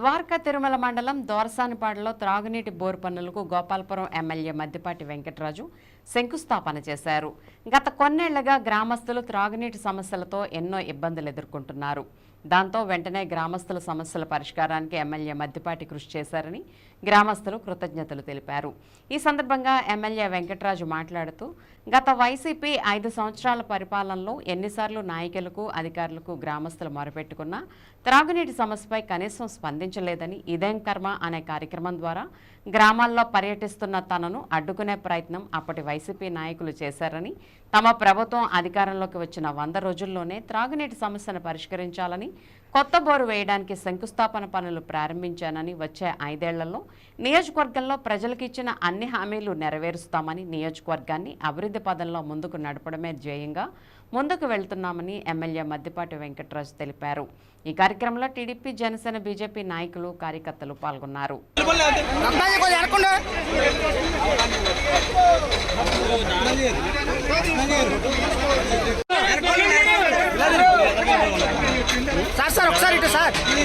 ద్వారకా తిరుమల మండలం దోరసానిపాడులో త్రాగునీటి బోర్ పనులకు గోపాలపురం ఎమ్మెల్యే మద్దిపాటి వెంకటరాజు శంకుస్థాపన చేశారు. గత కొన్నేళ్ళుగా గ్రామస్తులు త్రాగునీటి సమస్యలతో ఎన్నో ఇబ్బందులు ఎదుర్కొంటున్నారు. దాంతో వెంటనే గ్రామస్తుల సమస్యల పరిష్కారానికి ఎమ్మెల్యే మద్దిపాటి కృషి చేశారని గ్రామస్తులు కృతజ్ఞతలు తెలిపారు. ఈ సందర్భంగా ఎమ్మెల్యే వెంకటరాజు మాట్లాడుతూ గత వైసీపీ ఐదు సంవత్సరాల పరిపాలనలో ఎన్నిసార్లు నాయకులకు అధికారులకు గ్రామస్తులు మొరపెట్టుకున్నా త్రాగునీటి సమస్యపై కనీసం కనిపించలేదని ఇదేం కర్మ అనే కార్యక్రమం ద్వారా గ్రామాల్లో పర్యటిస్తున్న తనను అడ్డుకునే ప్రయత్నం అప్పటి వైసీపీ నాయకులు చేశారని తమ ప్రభుత్వం అధికారంలోకి వచ్చిన వంద రోజుల్లోనే త్రాగునీటి సమస్యను పరిష్కరించాలని కొత్త బోరు వేయడానికి శంకుస్థాపన పనులు ప్రారంభించానని వచ్చే ఐదేళ్ళలో నియోజకవర్గంలో ప్రజలకు ఇచ్చిన అన్ని హామీలు నెరవేరుస్తామని నియోజకవర్గాన్ని అభివృద్ధి పదంలో ముందుకు నడపడమే ధ్యేయంగా ముందుకు వెళ్తున్నామని ఎమ్మెల్యే మద్దిపాటి వెంకటరాజు తెలిపారు. ఈ కార్యక్రమంలో టీడీపీ జనసేన బీజేపీ నాయకులు కార్యకర్తలు పాల్గొన్నారు.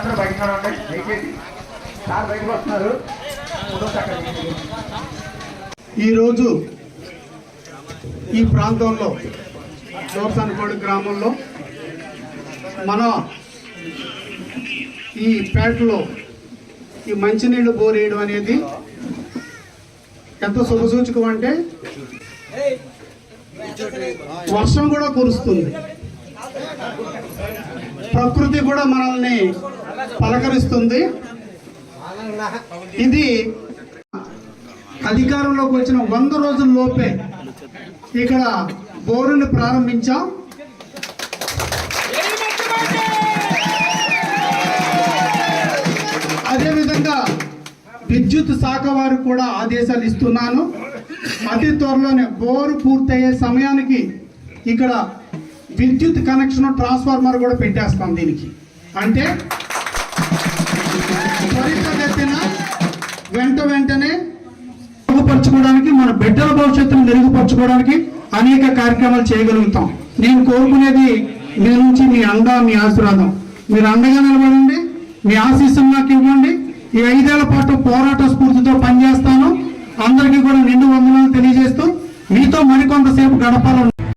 అందరూ బయటకు రావండి. దయచేసి సార్ బయటకు వస్తున్నారు. ఈరోజు ఈ ప్రాంతంలో దోర్సానికోడి గ్రామంలో మన ఈ పేటలో ఈ మంచినీళ్ళు బోరేయడం అనేది ఎంత శుభసూచకం అంటే వర్షం కూడా కురుస్తుంది. ప్రకృతి కూడా మనల్ని పలకరిస్తుంది. ఇది అధికారంలోకి వచ్చిన వంద రోజుల లోపే ఇక్కడ బోరుని ప్రారంభించాం. అదేవిధంగా విద్యుత్ శాఖ వారికి కూడా ఆదేశాలు ఇస్తున్నాను. అతి త్వరలోనే బోరు పూర్తయ్యే సమయానికి ఇక్కడ విద్యుత్ కనెక్షన్ ట్రాన్స్ఫార్మర్ కూడా పెట్టేస్తాం దీనికి. అంటే మన బిడ్డల భవిష్యత్తును మెరుగుపరచుకోవడానికి అనేక కార్యక్రమాలు చేయగలుగుతాం. నేను కోరుకునేది మీ నుంచి మీ అండ మీ ఆశీర్వాదం. మీరు అండగా నిలబడండి మీ ఆశీస్సులు నాకు ఇవ్వండి. ఈ ఐదేళ్ళ పాటు పోరాట స్ఫూర్తితో పనిచేస్తాను. అందరికీ కూడా నిండు వందనాలు తెలియజేస్తూ మీతో మరికొంతసేపు గడపాలను